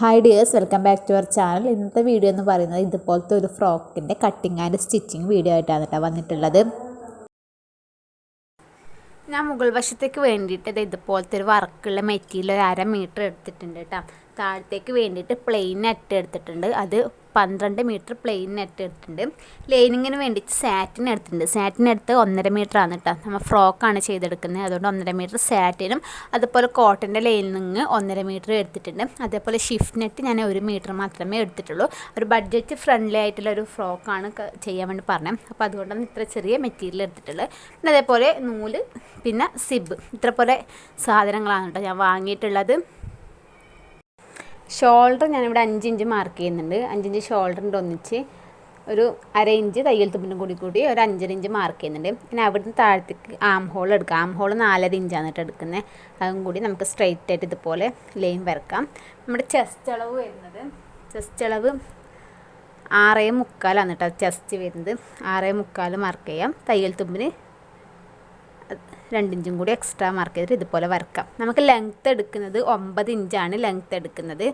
Hi dears welcome back to our channel ഇന്നത്തെ video എന്ന് പറയുന്നത് ഇതുപോലത്തെ ഒരു ഫ്രോക്കിന്റെ കട്ടിങ് ആൻഡ് സ്റ്റിച്ചിങ് വീഡിയോ ആയിട്ടാണ് കേട്ടോ വന്നിട്ടുള്ളത്. ഞാൻ മുകൾ വശത്തേക്ക് വേണ്ടിയിട്ട് ഇത് ഇതുപോലത്തെ ഒരു വർക്കുള്ള മെറ്റീരിയൽ ഒരു അര മീറ്റർ എടുത്തിട്ടുണ്ട് കേട്ടോ. താഴത്തേക്ക് വേണ്ടിയിട്ട് പ്ലെയിൻ നെറ്റ് എടുത്തിട്ടുണ്ട്. അത് പന്ത്രണ്ട് മീറ്റർ പ്ലെയിൻ നെറ്റ് എടുത്തിട്ടുണ്ട് ലൈനിങ്ങിന് വേണ്ടി സാറ്റിൻ എടുത്തിട്ടുണ്ട് സാറ്റിൻ എടുത്ത് ഒന്നര മീറ്റർ ആണ് കേട്ടോ നമ്മൾ ഫ്രോക്കാണ് ചെയ്തെടുക്കുന്നത്. അതുകൊണ്ട് ഒന്നര മീറ്റർ സാറ്റിനും അതുപോലെ കോട്ടന്റെ ലൈനിങ് ഒന്നര മീറ്റർ എടുത്തിട്ടുണ്ട്. അതേപോലെ ഷിഫ്റ്റ് നെറ്റ് ഞാൻ ഒരു മീറ്റർ മാത്രമേ എടുത്തിട്ടുള്ളൂ. ഒരു ബഡ്ജറ്റ് ഫ്രണ്ട്ലി ആയിട്ടുള്ള ഒരു ഫ്രോക്കാണ് ചെയ്യാൻ വേണ്ടി പറഞ്ഞത് അപ്പോൾ അതുകൊണ്ടാണ് ഇത്ര ചെറിയ മെറ്റീരിയൽ എടുത്തിട്ടുള്ളത് പിന്നെ അതേപോലെ നൂൽ പിന്നെ സിബ് ഇത്ര പോലെ സാധനങ്ങളാണ് കേട്ടോ ഞാൻ വാങ്ങിയിട്ടുള്ളത്. ഷോൾഡർ ഞാനിവിടെ അഞ്ച് ഇഞ്ച് മാർക്ക് ചെയ്യുന്നുണ്ട്. അഞ്ചിഞ്ച് ഷോൾഡറിന്റെ ഒന്നിച്ച് ഒരു അര ഇഞ്ച് തയ്യൽ തുമ്പിനും കൂടി കൂടി ഒരു അഞ്ചര ഇഞ്ച് മാർക്ക് ചെയ്യുന്നുണ്ട്. പിന്നെ അവിടുന്ന് താഴത്തേക്ക് ആം ഹോൾ എടുക്കാം. ആം ഹോൾ നാലര ഇഞ്ചാണ് കേട്ടോ എടുക്കുന്നത്. അതും കൂടി നമുക്ക് സ്ട്രെയിറ്റ് ആയിട്ട് ഇതുപോലെ ലൈൻ വരക്കാം. നമ്മുടെ ചെസ്റ്റ് അളവ് വരുന്നത് ചെസ്റ്റ് അളവ് ആറേ മുക്കാലാണ് കേട്ടോ ചെസ്റ്റ് വരുന്നത്. ആറേ മുക്കാൽ മാർക്ക് ചെയ്യാം. തയ്യൽ തുമ്പിന് രണ്ടിഞ്ചും കൂടി എക്സ്ട്രാ മാർക്ക് ചെയ്തിട്ട് ഇതുപോലെ വരക്കാം. നമുക്ക് ലെങ്ത്ത് എടുക്കുന്നത് ഒമ്പത് ഇഞ്ചാണ് ലെങ്ത്ത് എടുക്കുന്നത്.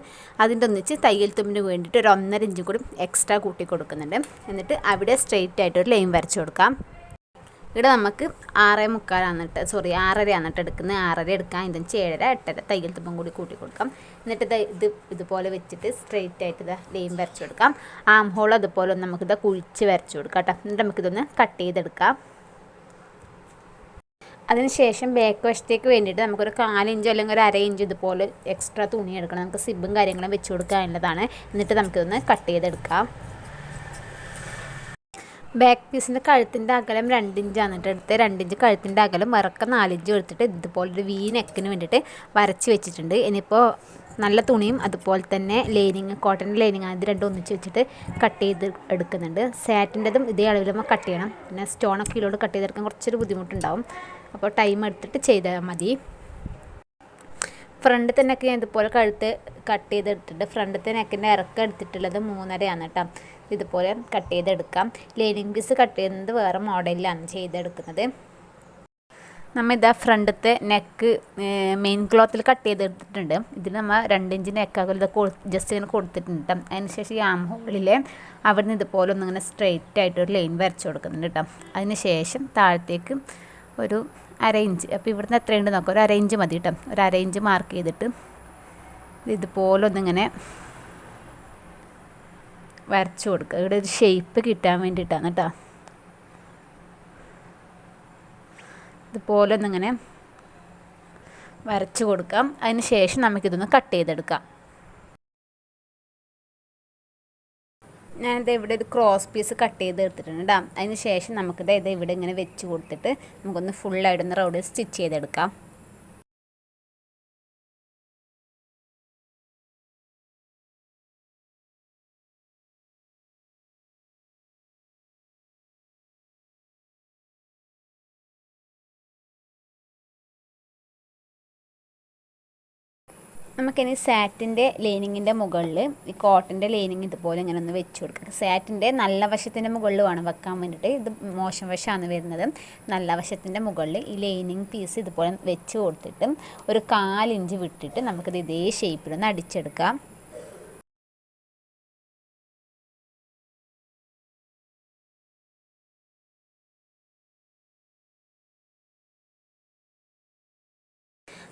അതിന്റെ ഒന്നിച്ച് തയ്യൽ തുമ്പിന് വേണ്ടിയിട്ട് ഒരു ഒന്നര ഇഞ്ചും കൂടി എക്സ്ട്രാ കൂട്ടി കൊടുക്കുന്നുണ്ട്. എന്നിട്ട് അവിടെ സ്ട്രെയിറ്റ് ആയിട്ട് ഒരു ലൈൻ വരച്ചു കൊടുക്കാം. ഇവിടെ നമുക്ക് ആറേ മുക്കാലാണ് ഇട്ട് സോറി ആറരയാണ് ഇട്ട് എടുക്കുന്നത്. ആറര എടുക്കാം. ഇതിന് ഏഴര എട്ടര തയ്യൽ തുമ്പം കൂടി കൂട്ടി കൊടുക്കാം. എന്നിട്ട് ഇത് ഇത് ഇതുപോലെ വെച്ചിട്ട് സ്ട്രെയിറ്റ് ആയിട്ട് ഇതാ ലൈൻ വരച്ചു കൊടുക്കാം. ആം ഹോൾ അതുപോലെ ഒന്ന് നമുക്കിത് കുഴിച്ച് വരച്ചു കൊടുക്കാം കേട്ടോ. എന്നിട്ട് നമുക്കിതൊന്ന് കട്ട് ചെയ്തെടുക്കാം. അതിനുശേഷം ബാക്ക് വശത്തേക്ക് വേണ്ടിയിട്ട് നമുക്കൊരു കാലിഞ്ച് അല്ലെങ്കിൽ ഒരു അര ഇഞ്ച് ഇതുപോലെ എക്സ്ട്രാ തുണി എടുക്കണം. നമുക്ക് സിബും കാര്യങ്ങളും വെച്ച് കൊടുക്കാനുള്ളതാണ് എന്നിട്ട് നമുക്കിതൊന്ന് കട്ട് ചെയ്തെടുക്കാം. ബാക്ക് പീസിന്റെ കഴുത്തിന്റെ അകലം രണ്ടിഞ്ചാണ് കേട്ടോ എടുത്ത് രണ്ടിഞ്ച് കഴുത്തിന്റെ അകലം വറക്ക നാലിഞ്ച് എടുത്തിട്ട് ഇതുപോലെ ഒരു വി നെക്കിന് വേണ്ടിയിട്ട് വരച്ച് വെച്ചിട്ടുണ്ട്. ഇനിയിപ്പോൾ നല്ല തുണിയും അതുപോലെ തന്നെ ലൈനിങ് കോട്ടന്റെ ലൈനിങ് ഇത് രണ്ടും ഒന്നിച്ച് വെച്ചിട്ട് കട്ട് ചെയ്ത് എടുക്കുന്നുണ്ട്. സാറ്റിന്റെതും ഇതേ അളവിൽ കട്ട് ചെയ്യണം. പിന്നെ സ്റ്റോണൊക്കെ ഇതിലോട്ട് കട്ട് ചെയ്തെടുക്കാൻ കുറച്ചൊരു ബുദ്ധിമുട്ടുണ്ടാവും. അപ്പോൾ ടൈം എടുത്തിട്ട് ചെയ്താൽ മതി. ഫ്രണ്ട് തന്നെയൊക്കെ ഞാൻ ഇതുപോലെ കഴുത്ത് കട്ട് ചെയ്തെടുത്തിട്ട് ഫ്രണ്ടിലത്തെ നെക്കിന്റെ ഇറക്കം എടുത്തിട്ടുള്ളത് മൂന്നരയാണ് കേട്ടോ ഇതുപോലെ കട്ട് ചെയ്തെടുക്കാം. ലൈനിങ് പീസ് കട്ട് ചെയ്യുന്നത് വേറെ മോഡലിലാണ് ചെയ്തെടുക്കുന്നത്. നമ്മൾ ഇതാ ഫ്രണ്ടത്തെ നെക്ക് മെയിൻ ക്ലോത്തിൽ കട്ട് ചെയ്തെടുത്തിട്ടുണ്ട്. ഇതിൽ നമ്മൾ രണ്ടിഞ്ച് നെക്കാകും ഇതൊക്കെ ജസ്റ്റ് ഇങ്ങനെ കൊടുത്തിട്ടുണ്ട് ട്ടോ. അതിനുശേഷം ഈ ആം ഹോളിൽ അവിടെ നിന്ന് ഇതുപോലെ ഒന്നിങ്ങനെ സ്ട്രെയിറ്റ് ആയിട്ട് ഒരു ലൈൻ വരച്ച് കൊടുക്കുന്നുണ്ട് കേട്ടോ അതിന് ശേഷം താഴത്തേക്ക് ഒരു അര ഇഞ്ച് അപ്പോൾ ഇവിടുന്ന് എത്രയുണ്ട് നോക്കാം. ഒരു അരയിഞ്ച് മതി കേട്ടോ. ഒരു അരയിഞ്ച് മാർക്ക് ചെയ്തിട്ട് ഇതുപോലെ ഒന്നിങ്ങനെ വരച്ചു കൊടുക്കുക. ഇവിടെ ഒരു ഷേപ്പ് കിട്ടാൻ വേണ്ടിയിട്ടാണ് കേട്ടോ. ഇതുപോലെ ഒന്നിങ്ങനെ വരച്ചു കൊടുക്കാം. അതിന് ശേഷം നമുക്കിതൊന്ന് കട്ട് ചെയ്തെടുക്കാം. ഞാനിത് ഇവിടെ ഒരു ക്രോസ് പീസ് കട്ട് ചെയ്ത് എടുത്തിട്ടുണ്ട് കേട്ടോ അതിന് ശേഷം നമുക്കിത് ഇത് ഇവിടെ ഇങ്ങനെ വെച്ച് കൊടുത്തിട്ട് നമുക്കൊന്ന് ഫുള്ളായിട്ടൊന്ന് റൗഡിൽ സ്റ്റിച്ച് ചെയ്തെടുക്കാം. നമുക്കിനി സാറ്റിന്റെ ലൈനിങ്ങിന്റെ മുകളിൽ ഈ കോട്ടന്റെ ലൈനിങ് ഇതുപോലെ ഇങ്ങനെ ഒന്ന് വെച്ച് കൊടുക്കുക സാറ്റിന്റെ നല്ല വശത്തിന്റെ മുകളിൽ വേണം വെക്കാൻ വേണ്ടിയിട്ട്. ഇത് മോശം വശമാണ് വരുന്നത്. നല്ല വശത്തിന്റെ മുകളിൽ ഈ ലൈനിങ് പീസ് ഇതുപോലെ വെച്ച് കൊടുത്തിട്ട് ഒരു കാലിഞ്ച് വിട്ടിട്ട് നമുക്കിത് ഇതേ ഷേപ്പിലൊന്ന് അടിച്ചെടുക്കാം.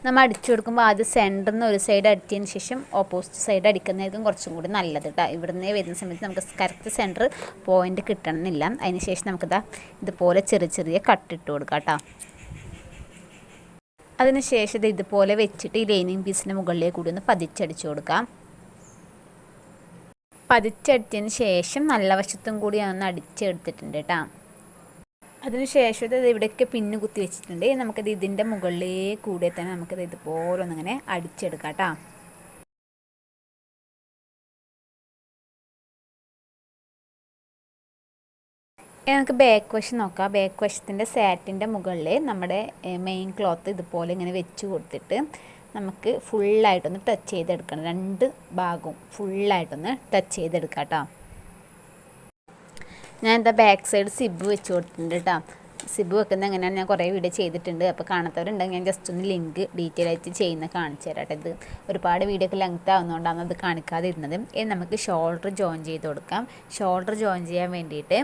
നമ്മൾ അടിച്ചു കൊടുക്കുമ്പോൾ ആദ്യം സെന്ററിൽ നിന്ന് ഒരു സൈഡ് അടിച്ചതിന് ശേഷം ഓപ്പോസിറ്റ് സൈഡ് അടിക്കുന്നതായിരിക്കും കുറച്ചും കൂടി നല്ലത് കേട്ടോ ഇവിടുന്ന് വരുന്ന സമയത്ത് നമുക്ക് കറക്റ്റ് സെന്റർ പോയിന്റ് കിട്ടണമെന്നില്ല. അതിന് ശേഷം നമുക്കിതാ ഇതുപോലെ ചെറിയ ചെറിയ കട്ടിട്ട് കൊടുക്കാം കേട്ടോ അതിന് ശേഷം ഇത് ഇതുപോലെ വെച്ചിട്ട് ഈ ലൈനിങ് പീസിന്റെ മുകളിലേക്ക് കൂടി ഒന്ന് പതിച്ചടിച്ചു കൊടുക്കാം. പതിച്ചടിച്ചതിന് ശേഷം നല്ല വശത്തും കൂടി ഒന്ന് അടിച്ചെടുത്തിട്ടുണ്ട് കേട്ടോ അതിനുശേഷം ഇത് ഇവിടെയൊക്കെ പിന്ന് കുത്തി വെച്ചിട്ടുണ്ട്. നമുക്കത് ഇതിന്റെ മുകളിലേ കൂടെ തന്നെ നമുക്കത് ഇതുപോലെ ഒന്നിങ്ങനെ അടിച്ചെടുക്കാം കേട്ടോ. നമുക്ക് ബാക്ക് വശം നോക്കാം. ബാക്ക് വശത്തിന്റെ സാറ്റിന്റെ മുകളിൽ നമ്മുടെ മെയിൻ ക്ലോത്ത് ഇതുപോലെ ഇങ്ങനെ വെച്ച് കൊടുത്തിട്ട് നമുക്ക് ഫുള്ളായിട്ടൊന്ന് ടച്ച് ചെയ്തെടുക്കണം. രണ്ട് ഭാഗവും ഫുള്ളായിട്ടൊന്ന് ടച്ച് ചെയ്തെടുക്കാം കേട്ടോ. ഞാൻ എന്താ ബാക്ക് സൈഡ് സിബ് വെച്ച് കൊടുത്തിട്ടുണ്ട് കേട്ടോ സിബ് വെക്കുന്നത് എങ്ങനെയാണ് ഞാൻ കുറേ വീഡിയോ ചെയ്തിട്ടുണ്ട്. അപ്പോൾ കാണാത്തവരുണ്ടെങ്കിൽ ഞാൻ ജസ്റ്റ് ഒന്ന് ലിങ്ക് ഡീറ്റെയിൽ ആയിട്ട് ചെയ്യുന്ന കാണിച്ചു തരാട്ടെ ഇത്. ഒരുപാട് വീഡിയോ ഒക്കെ ലെങ്ത് ആവുന്നതുകൊണ്ടാണ് അത് കാണിക്കാതിരുന്നത്. ഇനി നമുക്ക് ഷോൾഡർ ജോയിൻ ചെയ്ത് കൊടുക്കാം. ഷോൾഡർ ജോയിൻ ചെയ്യാൻ വേണ്ടിയിട്ട്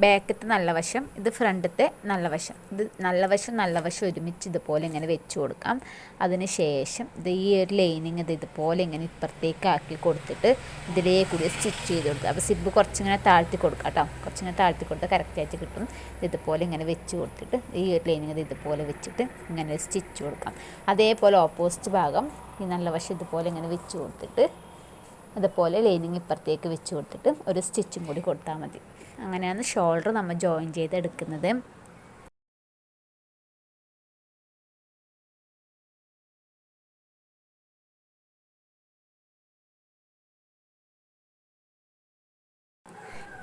ബാക്കത്തെ നല്ല വശം ഇത് ഫ്രണ്ടത്തെ നല്ല വശം. ഇത് നല്ല വശം നല്ല വശം ഒരുമിച്ച് ഇതുപോലെ ഇങ്ങനെ വെച്ച് കൊടുക്കാം. അതിന് ശേഷം ഇത് ഈ ഒരു ലൈനിങ് ഇത് ഇതുപോലെ ഇങ്ങനെ ഇപ്പുറത്തേക്ക് ആക്കി കൊടുത്തിട്ട് ഇതിലേ കൂടി സ്റ്റിച്ച് ചെയ്ത് കൊടുക്കുക. അപ്പോൾ സിബ് കുറച്ചിങ്ങനെ താഴ്ത്തി കൊടുക്കാം കേട്ടോ. കുറച്ചിങ്ങനെ താഴ്ത്തി കൊടുത്താൽ കറക്റ്റായിട്ട് കിട്ടും. ഇത് ഇതുപോലെ ഇങ്ങനെ വെച്ച് കൊടുത്തിട്ട് ഈ ഒരു ലൈനിങ് ഇത് ഇതുപോലെ വെച്ചിട്ട് ഇങ്ങനെ സ്റ്റിച്ച് കൊടുക്കാം. അതേപോലെ ഓപ്പോസിറ്റ് ഭാഗം ഈ നല്ല വശം ഇതുപോലെ ഇങ്ങനെ വെച്ച് കൊടുത്തിട്ട് അതുപോലെ ലൈനിങ് ഇപ്പുറത്തേക്ക് വെച്ച് കൊടുത്തിട്ട് ഒരു സ്റ്റിച്ചും കൂടി കൊടുത്താൽ മതി. അങ്ങനെയാണ് ഷോൾഡർ നമ്മൾ ജോയിൻ ചെയ്തെടുക്കുന്നത്.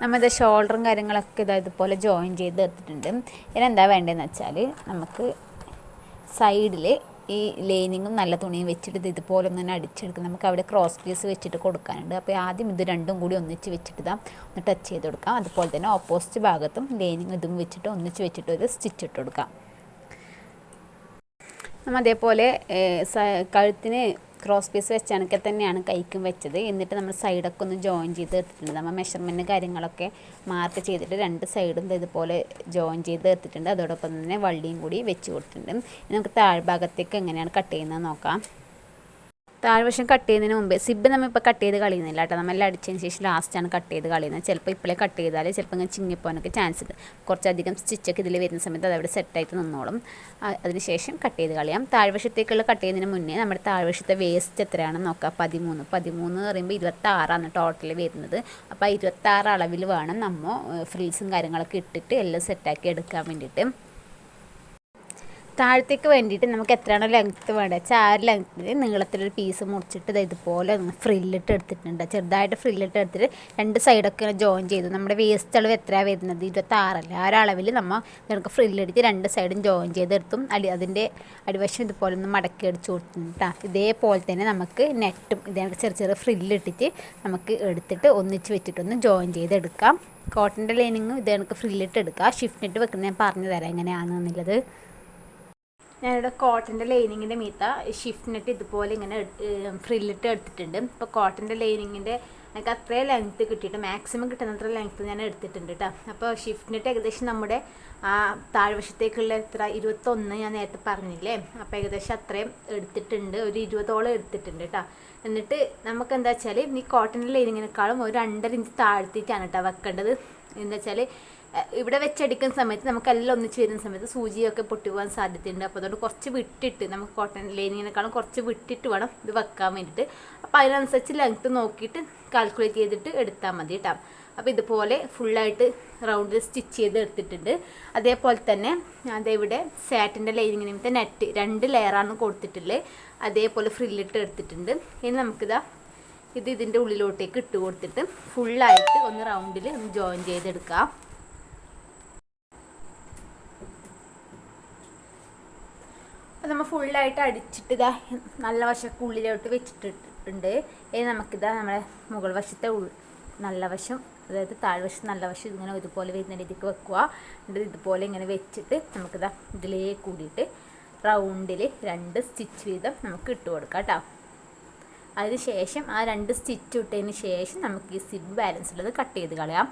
നമ്മുടെ ഷോൾഡറും കാര്യങ്ങളൊക്കെ ഇതാ ഇതുപോലെ ജോയിൻ ചെയ്ത് എടുത്തിട്ടുണ്ട് ഇനി എന്താ വേണ്ടതെന്ന് വെച്ചാൽ നമുക്ക് സൈഡിൽ ഈ ലൈനിങ്ങും നല്ല തുണിയും വെച്ചിട്ട് ഇത് ഇതുപോലെ ഒന്ന് തന്നെ അടിച്ചെടുക്കും. നമുക്ക് അവിടെ ക്രോസ് പീസ് വെച്ചിട്ട് കൊടുക്കാനുണ്ട്. അപ്പോൾ ആദ്യം ഇത് രണ്ടും കൂടി ഒന്നിച്ച് വെച്ചിട്ട് ഇതാ ഒന്ന് ടച്ച് ചെയ്ത് കൊടുക്കാം. അതുപോലെ തന്നെ ഓപ്പോസിറ്റ് ഭാഗത്തും ലൈനിങ് ഇതും വെച്ചിട്ട് ഒന്നിച്ച് വെച്ചിട്ട് ഒരു സ്റ്റിച്ച് ഇട്ട് കൊടുക്കാം. നമ്മൾ അതേപോലെ കഴുത്തിന് ക്രോസ് പീസ് വെച്ചാണൊക്കെ തന്നെയാണ് കൈക്കും വെച്ചത്. എന്നിട്ട് നമ്മൾ സൈഡൊക്കെ ഒന്ന് ജോയിൻ ചെയ്ത് എടുത്തിട്ടുണ്ട്. നമ്മൾ മെഷർമെന്റ് കാര്യങ്ങളൊക്കെ മാർക്ക് ചെയ്തിട്ട് രണ്ട് സൈഡും ഇതുപോലെ ജോയിൻ ചെയ്ത് എടുത്തിട്ടുണ്ട്. അതോടൊപ്പം തന്നെ വള്ളിയും കൂടി വെച്ച് കൊടുത്തിട്ടുണ്ട്. നമുക്ക് താഴ്ഭാഗത്തേക്ക് എങ്ങനെയാണ് കട്ട് ചെയ്യുന്നത് നോക്കാം. താഴ്വശം കട്ട് ചെയ്യുന്നതിന് മുമ്പ് സിബ് നമ്മൾ ഇപ്പോൾ കട്ട് ചെയ്ത് കളയുന്നില്ല കേട്ടോ. നമ്മളെല്ലാം അടിച്ചതിന് ശേഷം ലാസ്റ്റാണ് കട്ട് ചെയ്ത് കളയുന്നത്. ചിലപ്പോൾ ഇപ്പോഴേ കട്ട് ചെയ്താൽ ചിലപ്പോൾ ഇങ്ങനെ ചിങ്ങിപ്പോകാനൊക്കെ ചാൻസ് ഉണ്ട്. കുറച്ചധികം സ്റ്റിച്ചൊക്കെ ഇതിൽ വരുന്ന സമയത്ത് അതവിടെ സെറ്റായിട്ട് നിന്നോളും. അതിനുശേഷം കട്ട് ചെയ്ത് കളയാം. താഴ്വശത്തേക്കുള്ള കട്ട് ചെയ്യുന്നതിന് മുന്നേ നമ്മുടെ താഴ്വശത്തെ വേസ്റ്റ് എത്രയാണെന്ന് നോക്കാം. പതിമൂന്ന്. പതിമൂന്ന് എന്ന് പറയുമ്പോൾ ഇരുപത്താറാണ് ടോട്ടൽ വരുന്നത്. അപ്പോൾ ഇരുപത്താറ് അളവിൽ വേണം നമ്മൾ ഫ്രിൽസും കാര്യങ്ങളൊക്കെ ഇട്ടിട്ട് എല്ലാം സെറ്റാക്കി എടുക്കാൻ വേണ്ടിയിട്ട്. താഴത്തേക്ക് വേണ്ടിയിട്ട് നമുക്ക് എത്രയാണോ ലെങ്ത്ത് വേണ്ടത് വെച്ചാൽ ആ ഒരു ലെങ്ത്തിൽ നീളത്തിലൊരു പീസ് മുറിച്ചിട്ട് ഇതുപോലെ ഫ്രില്ലിട്ട് എടുത്തിട്ടുണ്ട്. ചെറുതായിട്ട് ഫ്രില്ലിട്ട് എടുത്തിട്ട് രണ്ട് സൈഡൊക്കെ ജോയിൻ ചെയ്തു. നമ്മുടെ വേസ്റ്റ് അളവ് എത്രയാണ് വരുന്നത്? ഇരുപത്താറല്ല ആ ഒരളവിൽ നമ്മൾ നമുക്ക് ഫ്രില്ലെടുത്ത് രണ്ട് സൈഡും ജോയിൻ ചെയ്തെടുത്തും അടി അതിന്റെ അടിവശം ഇതുപോലെ ഒന്ന് മടക്കി അടിച്ച് കൊടുത്തിട്ട് ഇതേപോലെ തന്നെ നമുക്ക് നെറ്റും ഇതേ ചെറിയ ചെറിയ ഫ്രില്ലിട്ടിട്ട് നമുക്ക് എടുത്തിട്ട് ഒന്നിച്ച് വെച്ചിട്ടൊന്ന് ജോയിൻ ചെയ്തെടുക്കാം കോട്ടന്റെ ലൈനിങ്ങും ഇത് കണക്ക് ഫ്രില്ലിട്ട് എടുക്കുക ഷിഫ്റ്റ് നെറ്റ് വെക്കുന്നത് ഞാൻ പറഞ്ഞു തരാം എങ്ങനെയാണെന്നുള്ളത്. ഞാനിവിടെ കോട്ടന്റെ ലൈനിങ്ങിന്റെ മീത്ത ഷിഫ്റ്റ് നെറ്റ് ഇതുപോലെ ഇങ്ങനെ ഫ്രില്ലിട്ട് എടുത്തിട്ടുണ്ട്. ഇപ്പോൾ കോട്ടന്റെ ലൈനിങ്ങിന്റെ എനിക്ക് അത്രയും ലെങ്ത്ത് കിട്ടിയിട്ട് മാക്സിമം കിട്ടുന്നത്ര ലെങ്ത്ത് ഞാൻ എടുത്തിട്ടുണ്ട് കേട്ടോ അപ്പോൾ ഷിഫ്റ്റ് നെറ്റ് ഏകദേശം നമ്മുടെ ആ താഴ്വശത്തേക്കുള്ള എത്ര ഇരുപത്തൊന്ന് ഞാൻ നേരത്തെ പറഞ്ഞില്ലേ? അപ്പോൾ ഏകദേശം അത്രയും എടുത്തിട്ടുണ്ട്. ഒരു ഇരുപതോളം എടുത്തിട്ടുണ്ട് കേട്ടോ എന്നിട്ട് നമുക്ക് എന്താ വെച്ചാൽ ഈ കോട്ടന്റെ ലൈനിങ്ങിനേക്കാളും ഒരു രണ്ടര ഇഞ്ച് താഴ്ത്തിയിട്ടാണ് കേട്ടോ വെക്കേണ്ടത്. എന്താ വെച്ചാൽ ഇവിടെ വെച്ചടിക്കുന്ന സമയത്ത് നമുക്ക് എല്ലാം ഒന്നിച്ച് വരുന്ന സമയത്ത് സൂചിയൊക്കെ പൊട്ടിപ്പോകാൻ സാധ്യതയുണ്ട്. അപ്പോൾ അതുകൊണ്ട് കുറച്ച് വിട്ടിട്ട് നമുക്ക് കോട്ടൺ ലൈനിങ്ങിനേക്കാളും കുറച്ച് വിട്ടിട്ട് വേണം ഇത് വെക്കാൻ വേണ്ടിയിട്ട്. അപ്പോൾ അതിനനുസരിച്ച് ലെങ്ത്ത് നോക്കിയിട്ട് കാൽക്കുലേറ്റ് ചെയ്തിട്ട് എടുത്താൽ മതി കേട്ടോ അപ്പോൾ ഇതുപോലെ ഫുള്ളായിട്ട് റൗണ്ടിൽ സ്റ്റിച്ച് ചെയ്ത് എടുത്തിട്ടുണ്ട്. അതേപോലെ തന്നെ അതിവിടെ സാറ്റിന്റെ ലൈനിങ്ങിന് നിമിത്തം നെറ്റ് രണ്ട് ലെയറാണ് കൊടുത്തിട്ടുള്ളത് അതേപോലെ ഫ്രില്ലിട്ട് എടുത്തിട്ടുണ്ട്. ഇനി നമുക്കിതാ ഇത് ഇതിന്റെ ഉള്ളിലോട്ടേക്ക് ഇട്ട് കൊടുത്തിട്ട് ഫുള്ളായിട്ട് ഒന്ന് റൗണ്ടിൽ ഒന്ന് ജോയിൻ ചെയ്തെടുക്കാം. അപ്പോൾ നമ്മൾ ഫുള്ളായിട്ട് അടിച്ചിട്ട് ഇതാ നല്ല വശമൊക്കെ ഉള്ളിലോട്ട് വെച്ചിട്ടിട്ടുണ്ട്. ഇനി നമുക്കിതാ നമ്മുടെ മുകൾ വശത്തെ നല്ല വശം അതായത് താഴ്വശം നല്ല വശം ഇങ്ങനെ ഇതുപോലെ വരുന്ന രീതിക്ക് വെക്കുക. എന്നിട്ട് ഇതുപോലെ ഇങ്ങനെ വെച്ചിട്ട് നമുക്കിതാ ഇതിലേ കൂടിയിട്ട് റൗണ്ടിൽ രണ്ട് സ്റ്റിച്ച് വീതം നമുക്ക് ഇട്ട് കൊടുക്കാം കേട്ടോ അതിന് ശേഷം ആ രണ്ട് സ്റ്റിച്ച് ഇട്ടതിന് ശേഷം നമുക്ക് ഈ സിബ് ബാലൻസ് ഉള്ളത് കട്ട് ചെയ്ത് കളയാം.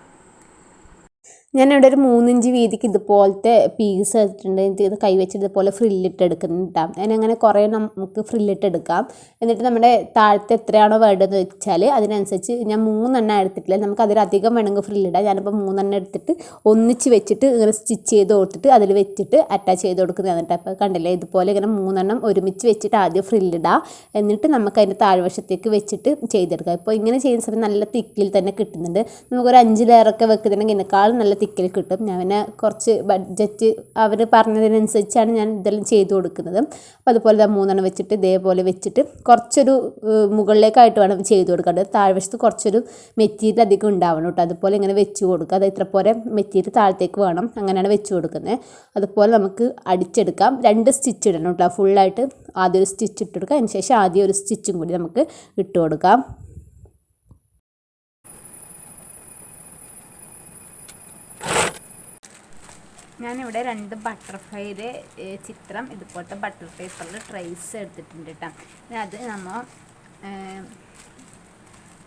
ഞാനിവിടെ ഒരു മൂന്നിഞ്ച് വീതിക്ക് ഇതുപോലത്തെ പീസ് എടുത്തിട്ടുണ്ട്. എനിക്ക് ഇത് കൈവച്ചിട്ട് ഇതുപോലെ ഫ്രില്ലിട്ട് എടുക്കുന്നുണ്ടാവും അതിനങ്ങനെ കുറേ നമുക്ക് ഫ്രില്ലിട്ട് എടുക്കാം. എന്നിട്ട് നമ്മുടെ താഴത്തെ എത്രയാണോ വേണ്ടതെന്ന് വെച്ചാൽ അതിനനുസരിച്ച് ഞാൻ മൂന്നെണ്ണം എടുത്തിട്ടില്ല. നമുക്ക് അതിലധികം വേണമെങ്കിൽ ഫ്രില്ലിടാം ഞാനിപ്പോൾ മൂന്നെണ്ണം എടുത്തിട്ട് ഒന്നിച്ച് വെച്ചിട്ട് ഇങ്ങനെ സ്റ്റിച്ച് ചെയ്ത് കൊടുത്തിട്ട് അതിൽ വെച്ചിട്ട് അറ്റാച്ച് ചെയ്ത് കൊടുക്കുന്നതാണ് കേട്ടോ അപ്പോൾ കണ്ടില്ലേ? ഇതുപോലെ ഇങ്ങനെ മൂന്നെണ്ണം ഒരുമിച്ച് വെച്ചിട്ട് ആദ്യം ഫ്രില്ലിടാം എന്നിട്ട് നമുക്ക് അതിന്റെ താഴ്വശത്തേക്ക് വെച്ചിട്ട് ചെയ്തെടുക്കാം. ഇപ്പോൾ ഇങ്ങനെ ചെയ്യുന്ന സമയത്ത് നല്ല തിക്കിൽ തന്നെ കിട്ടുന്നുണ്ട്. നമുക്കൊരു അഞ്ച് ലെയറൊക്കെ വെക്കുന്നുണ്ടെങ്കിൽ ഇതിനേക്കാളും നല്ല തിക്കിൽ കിട്ടും. ഞാൻ പിന്നെ കുറച്ച് ബഡ്ജറ്റ് അവർ പറഞ്ഞതിനനുസരിച്ചാണ് ഞാൻ ഇതെല്ലാം ചെയ്തു കൊടുക്കുന്നത്. അപ്പോൾ അതുപോലെ ദാ മൂന്നെണ്ണം വെച്ചിട്ട് ഇതേപോലെ വെച്ചിട്ട് കുറച്ചൊരു മുകളിലേക്കായിട്ട് വേണം ചെയ്തു കൊടുക്കേണ്ടത് താഴ്വശത്ത് കുറച്ചൊരു മെറ്റീരിയൽ അധികം ഉണ്ടാവണം കേട്ടോ. അതുപോലെ ഇങ്ങനെ വെച്ച് കൊടുക്കുക. അത് ഇത്ര പോലെ മെറ്റീരിയൽ താഴത്തേക്ക് വേണം. അങ്ങനെയാണ് വെച്ച് കൊടുക്കുന്നത്. അതുപോലെ നമുക്ക് അടിച്ചെടുക്കാം. രണ്ട് സ്റ്റിച്ച് ഇടണം കേട്ടോ. ഫുള്ളായിട്ട് ആദ്യം ഒരു സ്റ്റിച്ച് ഇട്ട് കൊടുക്കുക അതിന് ശേഷം ആദ്യം ഒരു സ്റ്റിച്ചും കൂടി നമുക്ക് ഇട്ട് കൊടുക്കാം. ഞാനിവിടെ രണ്ട് ബട്ടർഫ്ലൈയുടെ ചിത്രം ഇതുപോലത്തെ ബട്ടർ പേപ്പറിൽ ട്രേസ് എടുത്തിട്ടുണ്ട് കേട്ടോ അത് നമ്മൾ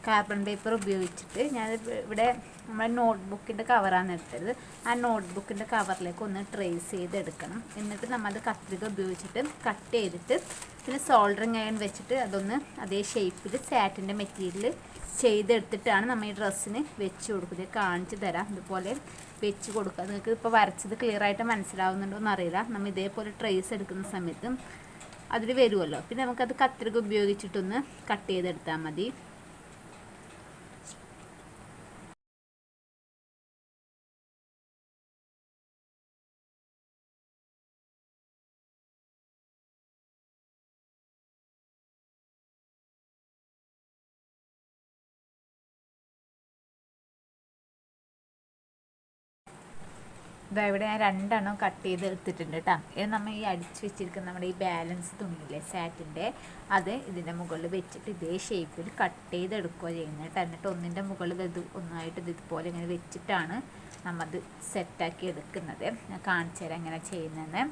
കാർബൺ പേപ്പർ ഉപയോഗിച്ചിട്ട് ഞാൻ ഇവിടെ നമ്മുടെ നോട്ട്ബുക്കിന്റെ കവറാണ് എടുത്തത്. ആ നോട്ട്ബുക്കിന്റെ കവറിലേക്ക് ഒന്ന് ട്രേസ് ചെയ്തെടുക്കണം. എന്നിട്ട് നമ്മൾ അത് കത്രിക ഉപയോഗിച്ചിട്ട് കട്ട് ചെയ്തിട്ട് പിന്നെ സോൾഡറിങ് അയൺ വെച്ചിട്ട് അതൊന്ന് അതേ ഷേപ്പിൽ സാറ്റിന്റെ മെറ്റീരിയൽ ചെയ്തെടുത്തിട്ടാണ് നമ്മൾ ഈ ഡ്രസ്സിന് വെച്ച് കൊടുക്കുന്നത്. കാണിച്ചു തരാം. ഇതുപോലെ വെച്ച് കൊടുക്കുക. നിങ്ങൾക്ക് ഇപ്പോൾ വരച്ചത് ക്ലിയർ ആയിട്ട് മനസ്സിലാവുന്നുണ്ടോ എന്നറിയില്ല നമ്മൾ ഇതേപോലെ ട്രേസ് എടുക്കുന്ന സമയത്ത് അതിൽ വരുമല്ലോ പിന്നെ നമുക്കത് കത്രിക ഉപയോഗിച്ചിട്ടൊന്ന് കട്ട് ചെയ്തെടുത്താൽ മതി. ഇതാ ഇവിടെ ഞാൻ രണ്ടെണ്ണം കട്ട് ചെയ്ത് എടുത്തിട്ടുണ്ട് കേട്ടോ ഇത് നമ്മൾ ഈ അടിച്ച് വെച്ചിരിക്കുന്ന നമ്മുടെ ഈ ബാലൻസ് തുണിയില്ലേ സാറ്റിന്റെ അത് ഇതിന്റെ മുകളിൽ വെച്ചിട്ട് ഇതേ ഷേപ്പിൽ കട്ട് ചെയ്ത് എടുക്കുക ചെയ്യുന്നത് കേട്ടോ എന്നിട്ട് ഒന്നിന്റെ മുകളിൽ ഇത് ഒന്നായിട്ട് ഇത് ഇതുപോലെ ഇങ്ങനെ വെച്ചിട്ടാണ് നമ്മത് സെറ്റാക്കി എടുക്കുന്നത്. കാണിച്ചു തരാം എങ്ങനെ ചെയ്യുന്നതെന്ന്.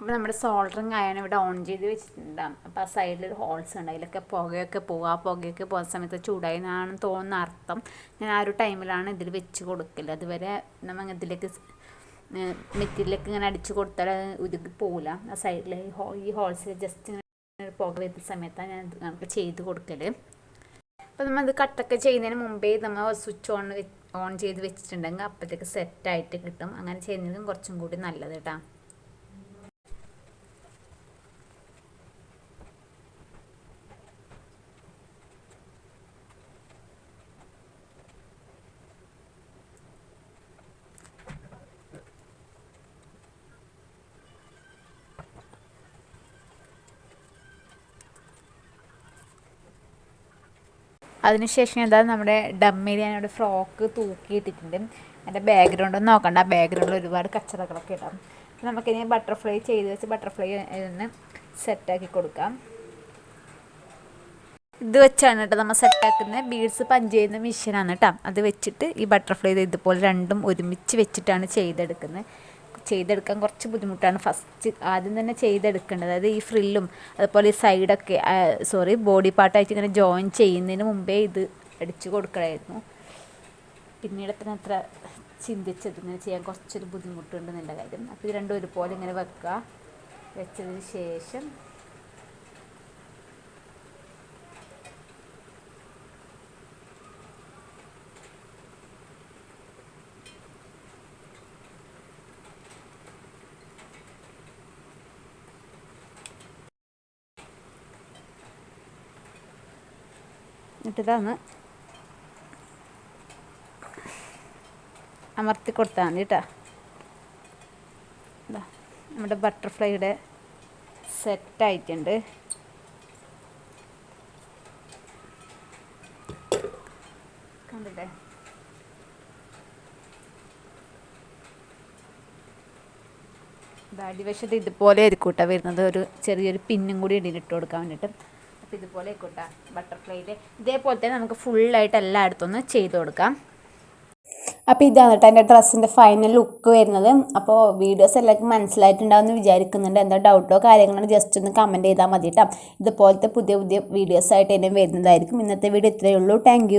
അപ്പോൾ നമ്മുടെ സോൾഡറിങ് ആയാണ് ഇവിടെ ഓൺ ചെയ്ത് വെച്ചിട്ടുണ്ടാകും അപ്പോൾ ആ സൈഡിൽ ഒരു ഹോൾസ് ഉണ്ട്. അതിലൊക്കെ പുകയൊക്കെ പോകുക ആ പുകയൊക്കെ പോകുന്ന സമയത്ത് ചൂടായി എന്നാണെന്ന് തോന്നുന്ന അർത്ഥം. ഞാൻ ആ ഒരു ടൈമിലാണ് ഇതിൽ വെച്ച് കൊടുക്കൽ അതുവരെ നമ്മൾ ഇതിലേക്ക് മെറ്റീരിയലൊക്കെ ഇങ്ങനെ അടിച്ച് കൊടുത്താൽ ഉരുകി പോകില്ല ആ സൈഡിൽ ഈ ഹോൾസിൽ ജസ്റ്റ് ഇങ്ങനെ പുക വരുന്ന സമയത്താണ് ഞാൻ നമുക്ക് ചെയ്ത് കൊടുക്കൽ അപ്പോൾ നമ്മൾ ഇത് കട്ടൊക്കെ ചെയ്യുന്നതിന് മുമ്പേ നമ്മൾ സ്വിച്ച് ഓൺ ഓൺ ചെയ്ത് വെച്ചിട്ടുണ്ടെങ്കിൽ അപ്പോഴത്തേക്ക് സെറ്റായിട്ട് കിട്ടും. അങ്ങനെ ചെയ്യുന്നതും കുറച്ചും കൂടി നല്ലത് കേട്ടോ അതിനുശേഷം എന്താ നമ്മുടെ ഡമ്മിൽ അവിടെ ഫ്രോക്ക് തൂക്കിയിട്ടിട്ടുണ്ട്. എന്റെ ബാക്ക്ഗ്രൗണ്ട് ഒന്നും നോക്കണ്ട ബാക്ക്ഗ്രൗണ്ടിൽ ഒരുപാട് കച്ചറകളൊക്കെ ഇടാം. നമുക്കിനി ബട്ടർഫ്ലൈ ചെയ്ത് വെച്ച് ബട്ടർഫ്ലൈ ഒന്ന് സെറ്റാക്കി കൊടുക്കാം. ഇത് വെച്ചാണ് കേട്ടോ നമ്മൾ സെറ്റാക്കുന്ന ബീഡ്സ് പഞ്ച് ചെയ്യുന്ന മെഷീനാണ് കേട്ടോ. അത് വെച്ചിട്ട് ഈ ബട്ടർഫ്ലൈ ഇതുപോലെ രണ്ടും ഒരുമിച്ച് വെച്ചിട്ടാണ് ചെയ്തെടുക്കുന്നത്. ചെയ്തെടുക്കാൻ കുറച്ച് ബുദ്ധിമുട്ടാണ്. ഫസ്റ്റ് ആദ്യം തന്നെ ചെയ്തെടുക്കേണ്ടത് അതായത് ഈ ഫ്രില്ലും അതുപോലെ ഈ സൈഡൊക്കെ സോറി ബോഡി പാർട്ടായിട്ട് ഇങ്ങനെ ജോയിൻ ചെയ്യുന്നതിന് മുമ്പേ ഇത് അടിച്ചു കൊടുക്കണമായിരുന്നു. പിന്നീട് തന്നെ അത്ര ചിന്തിച്ചത് ഇങ്ങനെ ചെയ്യാൻ കുറച്ചൊരു ബുദ്ധിമുട്ടുണ്ട് എന്നുള്ള കാര്യം. അപ്പോൾ ഇത് രണ്ടും ഒരുപോലെ ഇങ്ങനെ വെക്കുക വെച്ചതിന് ശേഷം എന്നിട്ടിതാണ് അമർത്തി കൊടുത്താൽ മതി കേട്ടോ നമ്മുടെ ബട്ടർഫ്ലൈയുടെ സെറ്റായിട്ടുണ്ട് കണ്ടില്ലേ? അടിവശത്ത് ഇതുപോലെ ആയിരിക്കും കേട്ടോ വരുന്നത്. ഒരു ചെറിയൊരു പിന്നും കൂടി ഇട്ട് കൊടുക്കാൻ വേണ്ടിയിട്ട്. അപ്പോൾ ഇതുപോലെ ആയിക്കോട്ടെ ബട്ടർഫ്ലൈയിൽ ഇതേപോലെ തന്നെ നമുക്ക് ഫുള്ളായിട്ട് എല്ലായിടത്തും ഒന്ന് ചെയ്ത് കൊടുക്കാം. അപ്പോൾ ഇതാണ് കേട്ടോ എന്റെ ഡ്രസ്സിന്റെ ഫൈനൽ ലുക്ക് വരുന്നത്. അപ്പോൾ വീഡിയോസ് എല്ലാവർക്കും മനസ്സിലായിട്ടുണ്ടാവുമെന്ന് വിചാരിക്കുന്നുണ്ട്. എന്താ ഡൗട്ടോ കാര്യങ്ങളോ ജസ്റ്റ് ഒന്ന് കമന്റ് ചെയ്താൽ മതി കേട്ടോ ഇതുപോലത്തെ പുതിയ പുതിയ വീഡിയോസ് ആയിട്ട് എന്നെ വരുന്നതായിരിക്കും. ഇന്നത്തെ വീഡിയോ ഇത്രയേ ഉള്ളൂ. താങ്ക്